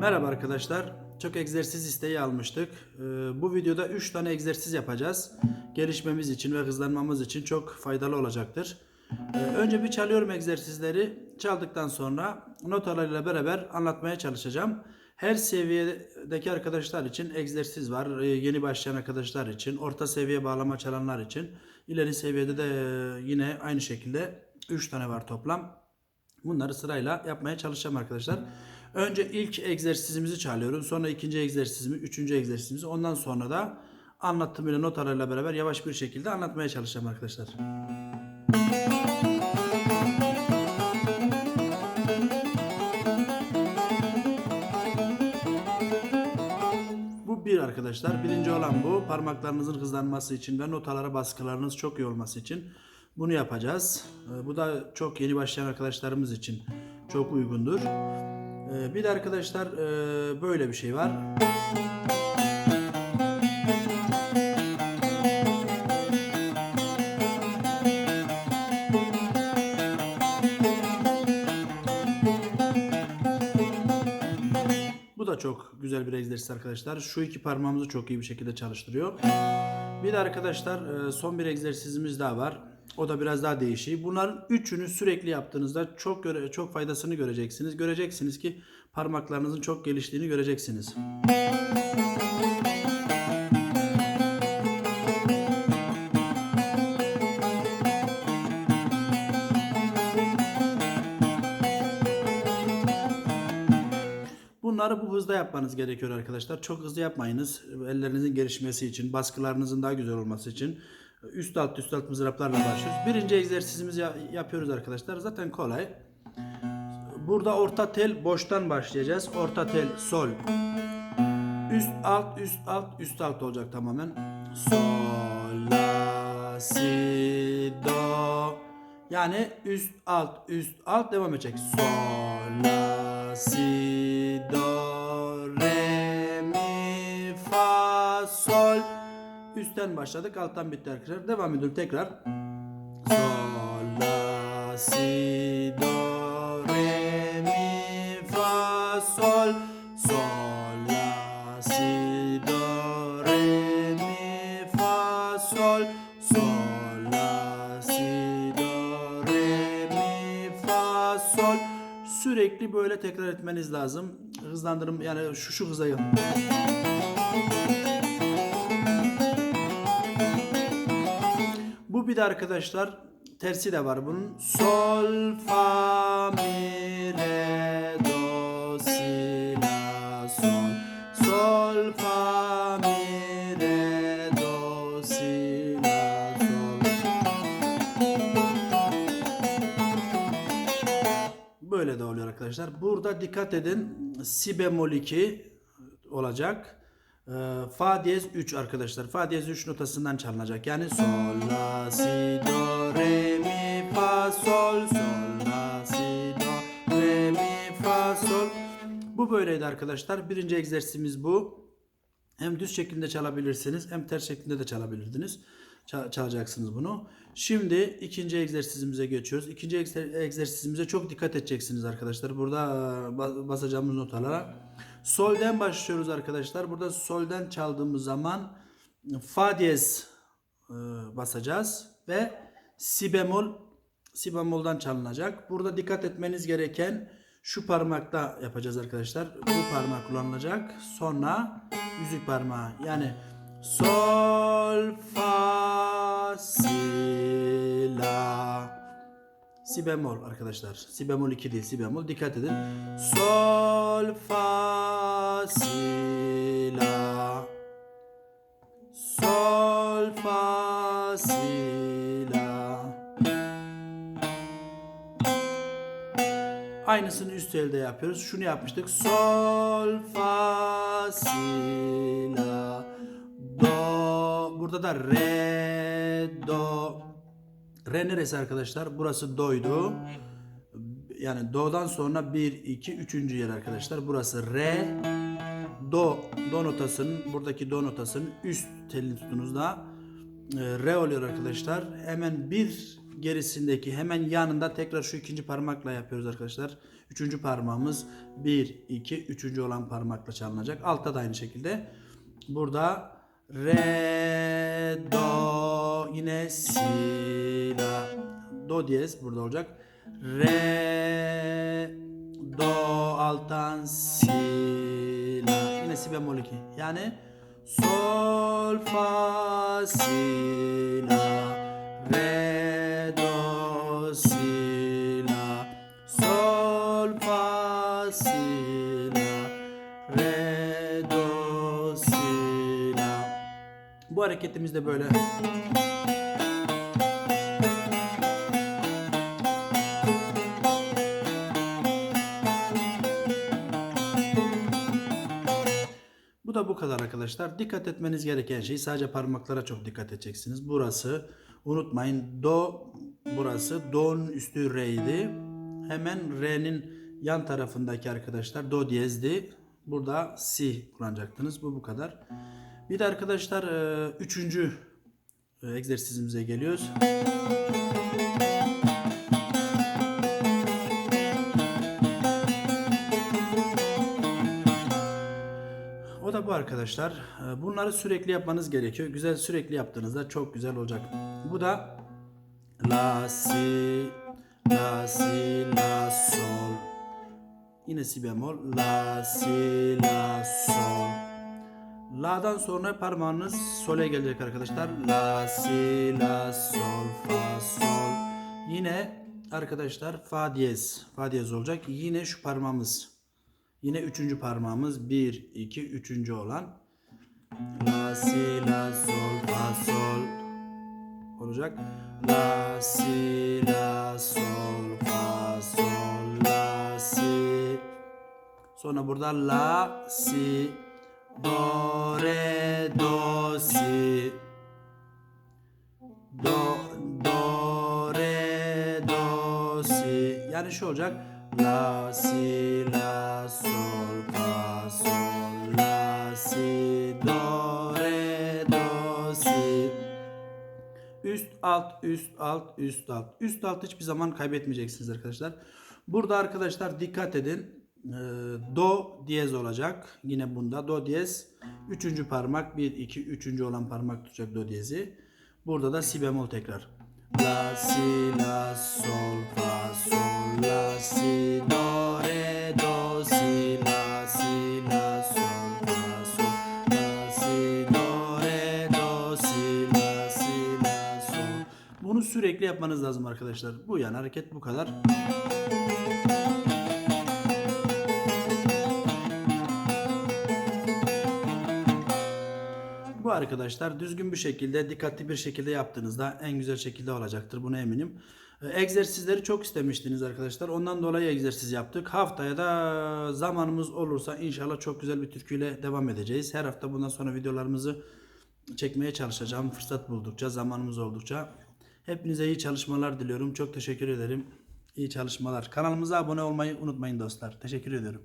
Merhaba arkadaşlar. Çok egzersiz isteği almıştık. Ee, Bu videoda 3 tane egzersiz yapacağız. Gelişmemiz için ve hızlanmamız için çok faydalı olacaktır. Ee, Önce bir çalıyorum egzersizleri. Çaldıktan sonra notalarıyla beraber anlatmaya çalışacağım. Her seviyedeki arkadaşlar için egzersiz var. Ee, Yeni başlayan arkadaşlar için, orta seviye bağlama çalanlar için. İleri seviyede de yine aynı şekilde 3 tane var toplam. Bunları sırayla yapmaya çalışacağım arkadaşlar. Önce ilk egzersizimizi çalıyorum. Sonra ikinci egzersizimi, üçüncü egzersizimizi. Ondan sonra da anlattığım ile notalarla beraber yavaş bir şekilde anlatmaya çalışacağım arkadaşlar. Bu bir arkadaşlar. Birinci olan bu. Parmaklarınızın hızlanması için ve notalara baskılarınız çok iyi olması için bunu yapacağız. Ee, Bu da çok yeni başlayan arkadaşlarımız için çok uygundur. Ee, Bir de arkadaşlar e, böyle bir şey var. Bu da çok güzel bir egzersiz arkadaşlar. Şu iki parmağımızı çok iyi bir şekilde çalıştırıyor. Bir de arkadaşlar e, son bir egzersizimiz daha var. O da biraz daha değişik. Bunların üçünü sürekli yaptığınızda çok göre, çok faydasını göreceksiniz. Göreceksiniz ki parmaklarınızın çok geliştiğini göreceksiniz. Bunları bu hızda yapmanız gerekiyor arkadaşlar. Çok hızlı yapmayınız. Ellerinizin gelişmesi için, baskılarınızın daha güzel olması için. Üst alt üst alt mızraplarla başlıyoruz. Birinci egzersizimizi ya- yapıyoruz arkadaşlar. Zaten kolay. Burada orta tel boştan başlayacağız. Orta tel sol. Üst alt üst alt üst alt olacak tamamen. Sol la si do. Yani üst alt üst alt devam edecek. Sol la si do Üstten başladık alttan bitti arkadaşlar. Devam ediyorum tekrar. Sol la si do re mi fa sol sol la si do re mi fa sol sol la si do re mi fa sol sürekli böyle tekrar etmeniz lazım. Hızlandırım yani şu şu hıza yap- bir de arkadaşlar tersi de var bunun. Sol fa mi re do si la sol. Sol fa mi re do si la sol. Böyle de oluyor arkadaşlar. Burada dikkat edin. Si bemol 2 olacak. Ee, Fa diyez 3 arkadaşlar. Fa diyez 3 notasından çalınacak. Yani sol la si do re mi fa sol sol la si do re mi fa sol. Bu böyleydi arkadaşlar. Birinci egzersizimiz bu. Hem düz şeklinde çalabilirsiniz hem ters şeklinde de çalabilirdiniz. Ça- çalacaksınız bunu. Şimdi ikinci egzersizimize geçiyoruz. İkinci egzer- egzersizimize çok dikkat edeceksiniz arkadaşlar. Burada e, ba- basacağımız notalara. Solden başlıyoruz arkadaşlar. Burada solden çaldığımız zaman fa diyez e, basacağız ve si bemol si bemoldan çalınacak. Burada dikkat etmeniz gereken şu parmakta yapacağız arkadaşlar. Bu parmak kullanılacak. Sonra yüzük parmağı. Yani sol fa si la Si bemol arkadaşlar. Si bemol 2 değil, si bemol. Dikkat edin. Sol fa Aynısını üst elde yapıyoruz. Şunu yapmıştık. Sol fa si la. Do. Burada da re do. Re neresi arkadaşlar? Burası do'ydu. Yani do'dan sonra 1, 2, 3. yer arkadaşlar. Burası re. Do. Do notasının, buradaki do notasının üst telini tuttuğunuzda e, re oluyor arkadaşlar. Hemen bir gerisindeki hemen yanında tekrar şu ikinci parmakla yapıyoruz arkadaşlar. Üçüncü parmağımız 1, 2, üçüncü olan parmakla çalınacak. Altta da aynı şekilde. Burada re, do, yine si, la. Do diyez burada olacak. Re, do, alttan si, la. Yine si bemol 2. Yani sol, fa, si, la. Re, Bu hareketimiz de böyle. Bu da bu kadar arkadaşlar. Dikkat etmeniz gereken şey sadece parmaklara çok dikkat edeceksiniz. Burası unutmayın do burası do'nun üstü re'ydi. Hemen re'nin yan tarafındaki arkadaşlar do diyezdi. Burada si kullanacaktınız. Bu bu kadar. Bir de arkadaşlar e, üçüncü e, egzersizimize geliyoruz. O da bu arkadaşlar. Ee, Bunları sürekli yapmanız gerekiyor. Güzel sürekli yaptığınızda çok güzel olacak. Bu da la si la si la sol. Yine si bemol la si la sol. La'dan sonra parmağınız sole gelecek arkadaşlar. La si la sol fa sol. Yine arkadaşlar fa diyez. Fa diyez olacak. Yine şu parmağımız. Yine üçüncü parmağımız 1, 2, üçüncü olan La, si, la, sol, fa, sol olacak. La, si, la, sol, fa, sol, la, si. Sonra burada la, si, do, re, do, si. Do, do, re, do, si. Yani şu olacak. La, si, la, sol, fa, sol, la, si, do, re, do, si. Üst alt üst alt üst alt. Üst alt hiçbir zaman kaybetmeyeceksiniz arkadaşlar. Burada arkadaşlar dikkat edin. Ee, Do diyez olacak. Yine bunda do diyez. Üçüncü parmak 1 2 üçüncü olan parmak tutacak do diyezi. Burada da si bemol tekrar. La si la sol fa sol la si do re do si la si la sol fa sol la si do re do si la si la sol. Bunu sürekli yapmanız lazım arkadaşlar. Bu yani hareket bu kadar. Arkadaşlar düzgün bir şekilde, dikkatli bir şekilde yaptığınızda en güzel şekilde olacaktır. Buna eminim. Ee, Egzersizleri çok istemiştiniz arkadaşlar. Ondan dolayı egzersiz yaptık. Haftaya da zamanımız olursa inşallah çok güzel bir türküyle devam edeceğiz. Her hafta bundan sonra videolarımızı çekmeye çalışacağım. Fırsat buldukça, zamanımız oldukça. Hepinize iyi çalışmalar diliyorum. Çok teşekkür ederim. İyi çalışmalar. Kanalımıza abone olmayı unutmayın dostlar. Teşekkür ediyorum.